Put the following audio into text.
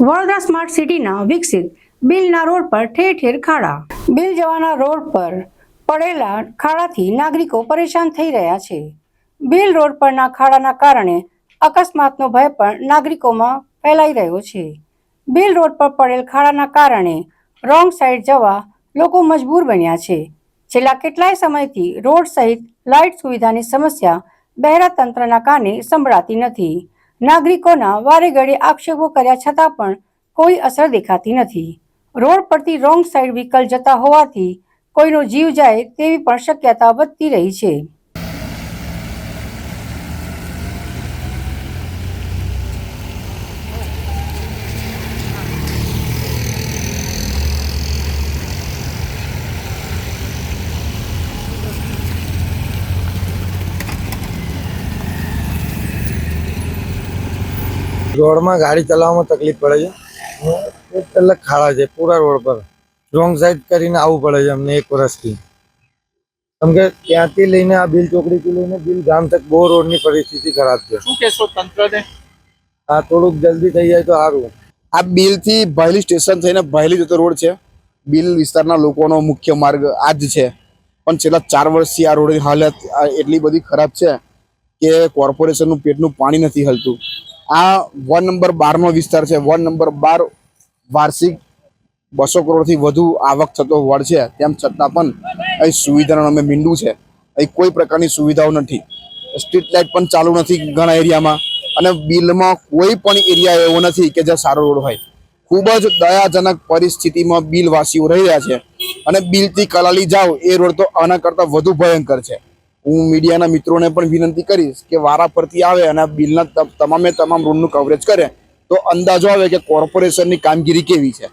Vadodara smart સિટીના વિકસિત બિલના road પર ઠેર ઠેર ખાડા. બિલ જવાના રોડ પર પડેલા ખાડાથી નાગરિકો પરેશાન થઈ રહ્યા છે. બિલ રોડ પરના ખાડાના કારણે અકસ્માતનો ભય પણ નાગરિકોમાં ફેલાઈ રહ્યો છે. બિલ રોડ પર પડેલ ખાડાના કારણે રોંગ સાઈડ જવા લોકો મજબૂર બન્યા છે. છેલ્લા કેટલાય સમયથી રોડ સહિત લાઇટ સુવિધાની સમસ્યા બહેરા તંત્રના કાને સંભળાતી નથી. નાગરિકોના વારે ઘડે આક્ષેપો કર્યા છતાં પણ કોઈ અસર દેખાતી નથી. રોડ પરથી રોંગ સાઈડ વ્હીકલ જતા હોવાથી કોઈનો જીવ જાય તેવી પણ શક્યતા વધતી રહી છે. રોડમાં ગાડી ચલાવવામાં તકલીફ પડે છે. એક કલાક ખાડા છે પૂરા રોડ પર. રોંગ સાઈડ કરીને આવવું પડે છે અમને એક વર્ષથી. કેમ કે ત્યાંથી લઈને આ બિલ ચોકડીથી લઈને બિલ ગામ તક બહુ રોડની પરિસ્થિતિ ખરાબ છે. શું કહેશો તંત્રને? આ થોડુંક જલ્દી થઈ જાય તો સારું. આ બિલથી ભાયલી સ્ટેશન થઈને ભાયલી જતો રોડ છે. બિલ વિસ્તારના લોકોનો મુખ્ય માર્ગ આ જ છે. પણ છેલ્લા ચાર વર્ષથી આ રોડની હાલત આ એટલી બધી ખરાબ છે કે કોર્પોરેશનનું પેટનું પાણી નથી હલતું. આ વોર્ડ નંબર બારનો વિસ્તાર છે. વોર્ડ નંબર બાર વાર્ષિક બસો કરોડથી વધુ આવક થતો વોર્ડ છે. તેમ છતાં પણ અહીં સુવિધાનું અમે મીંડું છે. અહીં કોઈ પ્રકારની સુવિધાઓ નથી. સ્ટ્રીટ લાઇટ પણ ચાલુ નથી ઘણા એરિયામાં. અને બિલમાં કોઈ પણ એરિયા એવો નથી કે જ્યાં સારો રોડ હોય. ખૂબ જ દયાજનક પરિસ્થિતિમાં બિલવાસીઓ રહી રહ્યા છે. અને બિલથી કલાલી જાઓ, એ રોડ તો આના કરતાં વધુ ભયંકર છે. હું મીડિયાના મિત્રોને પણ વિનંતી કરીશ કે વારા પરથી આવે અને બિલના તમામે તમામ રૂમનું કવરેજ કરે, તો અંદાજો આવે કે કોર્પોરેશનની કામગીરી કેવી છે.